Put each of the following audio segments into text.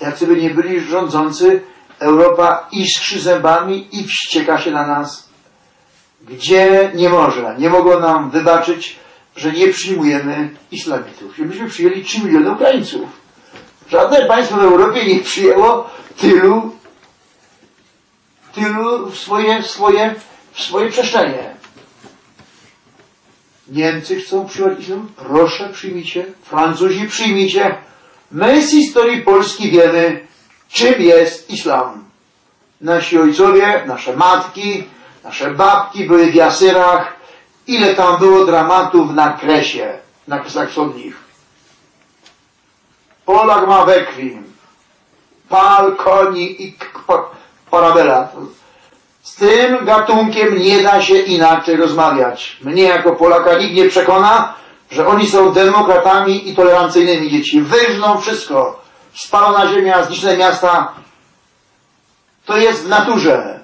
Jacy by nie byli rządzący, Europa iskrzy zębami i wścieka się na nas. Gdzie nie może, nie mogą nam wybaczyć, że nie przyjmujemy islamitów. Gdybyśmy przyjęli 3 miliony Ukraińców. Żadne państwo w Europie nie przyjęło tylu, tylu w swoje, w swoje, w swoje przestrzenie. Niemcy chcą przyjąć islam? Proszę, przyjmijcie. Francuzi, przyjmijcie. My z historii Polski wiemy, czym jest islam. Nasi ojcowie, nasze matki, nasze babki były w jasyrach. Ile tam było dramatów na kresie, na kresach wschodnich. Polak ma we krwi. Pal, koni i parabela. Z tym gatunkiem nie da się inaczej rozmawiać. Mnie jako Polaka nikt nie przekona, że oni są demokratami i tolerancyjnymi dzieci. Wyżną wszystko. Spalona ziemia, zniszczone miasta. To jest w naturze.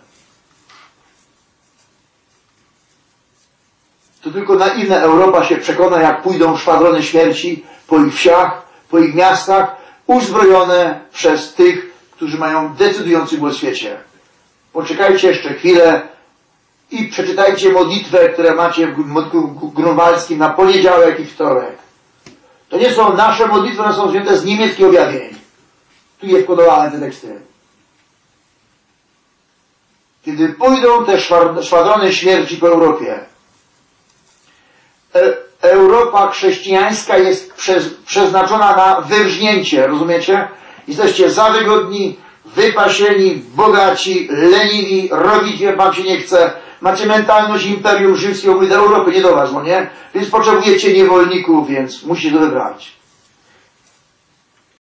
To tylko naiwna Europa się przekona, jak pójdą szwadrony śmierci po ich wsiach, po ich miastach, uzbrojone przez tych, którzy mają decydujący głos w świecie. Poczekajcie jeszcze chwilę i przeczytajcie modlitwę, które macie w modlitwie grunwaldzkim na poniedziałek i wtorek. To nie są nasze modlitwy, one są wzięte z niemieckich objawień. Tu jest kodowane te teksty. Kiedy pójdą te szwadrony śmierci po Europie, e Europa chrześcijańska jest przeznaczona na wyrżnięcie, rozumiecie? Jesteście za wygodni, wypasieni, bogaci, leniwi, robić wam się nie chce, macie mentalność imperium rzymskiego, mówię do Europy, nie do was, no nie? Więc potrzebujecie niewolników, więc musicie to wybrać.